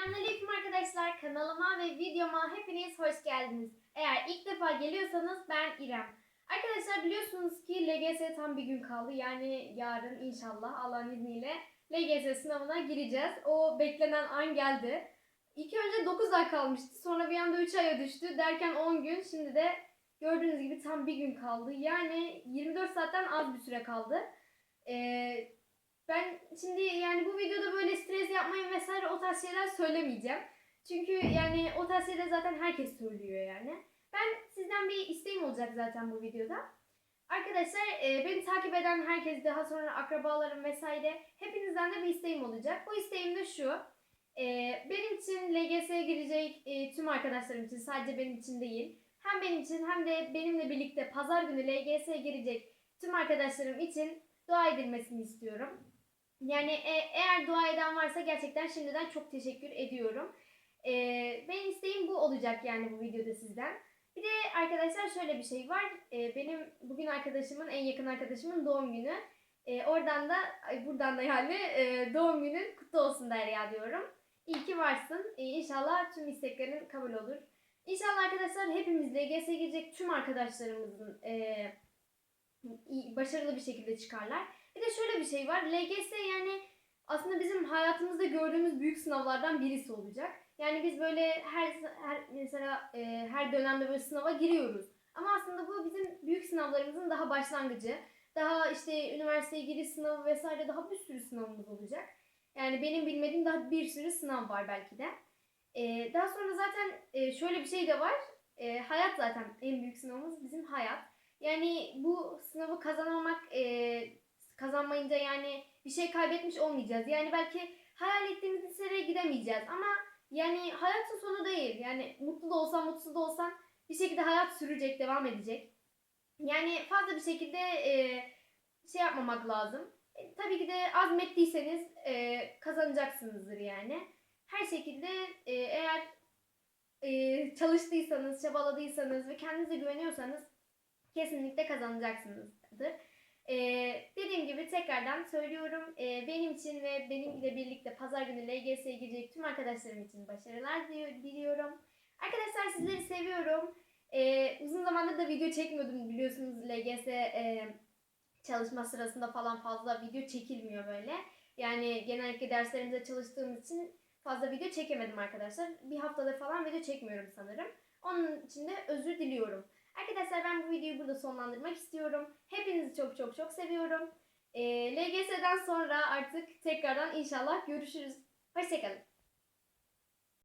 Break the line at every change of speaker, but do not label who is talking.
Selamünaleyküm arkadaşlar. Kanalıma ve videoma hepiniz hoş geldiniz. Eğer ilk defa geliyorsanız ben İrem. Arkadaşlar biliyorsunuz ki LGS tam bir gün kaldı. Yani yarın inşallah Allah'ın izniyle LGS sınavına gireceğiz. O beklenen an geldi. İlk önce 9 ay kalmıştı. Sonra bir anda 3 aya düştü. Derken 10 gün. Şimdi de gördüğünüz gibi tam bir gün kaldı. Yani 24 saatten az bir süre kaldı. Ee, ben şimdi yani bu videoda böyle stres vesaire o tarz şeyler söylemeyeceğim. Çünkü yani o tarz şeyler zaten herkes söylüyor yani. Ben sizden bir isteğim olacak zaten bu videoda. Arkadaşlar e, beni takip eden herkes daha sonra akrabalarım vesaire hepinizden de bir isteğim olacak. Bu isteğim de şu. E, benim için LGS'ye girecek e, tüm arkadaşlarım için sadece benim için değil. Hem benim için hem de benimle birlikte pazar günü LGS'ye girecek tüm arkadaşlarım için dua edilmesini istiyorum. Yani e- eğer dua eden varsa gerçekten şimdiden çok teşekkür ediyorum. E, benim isteğim bu olacak yani bu videoda sizden. Bir de arkadaşlar şöyle bir şey var. E, benim bugün arkadaşımın, en yakın arkadaşımın doğum günü. E, oradan da, buradan da yani e, doğum günün kutlu olsun Derya diyorum. İyi ki varsın. E, inşallah tüm isteklerin kabul olur. İnşallah arkadaşlar hepimiz LGS'ye girecek tüm arkadaşlarımızın e, başarılı bir şekilde çıkarlar. De şöyle bir şey var. LGS yani aslında bizim hayatımızda gördüğümüz büyük sınavlardan birisi olacak. Yani biz böyle her, her mesela e, her dönemde böyle sınava giriyoruz. Ama aslında bu bizim büyük sınavlarımızın daha başlangıcı. Daha işte üniversiteye giriş sınavı vesaire daha bir sürü sınavımız olacak. Yani benim bilmediğim daha bir sürü sınav var belki de. E, daha sonra zaten e, şöyle bir şey de var. E, hayat zaten en büyük sınavımız bizim hayat. Yani bu sınavı kazanamamak e, kazanmayınca yani bir şey kaybetmiş olmayacağız. Yani belki hayal ettiğimiz liseye gidemeyeceğiz ama yani hayatın sonu değil. Yani mutlu da olsan mutsuz da olsan bir şekilde hayat sürecek, devam edecek. Yani fazla bir şekilde e, şey yapmamak lazım. E, tabii ki de azmettiyseniz e, kazanacaksınızdır yani. Her şekilde e, eğer e, çalıştıysanız, çabaladıysanız ve kendinize güveniyorsanız kesinlikle kazanacaksınızdır. Ee, dediğim gibi tekrardan söylüyorum. Ee, benim için ve benimle birlikte pazar günü LGS'ye girecek tüm arkadaşlarım için başarılar dili- diliyorum. Arkadaşlar sizleri seviyorum. Ee, uzun zamandır da video çekmiyordum biliyorsunuz LGS e, çalışma sırasında falan fazla video çekilmiyor böyle. Yani genellikle derslerimizde çalıştığım için fazla video çekemedim arkadaşlar. Bir haftadır falan video çekmiyorum sanırım. Onun için de özür diliyorum. Arkadaşlar ben bu videoyu burada sonlandırmak istiyorum. Hepinizi çok çok çok seviyorum. Ee, LGS'den sonra artık tekrardan inşallah görüşürüz. Hoşçakalın.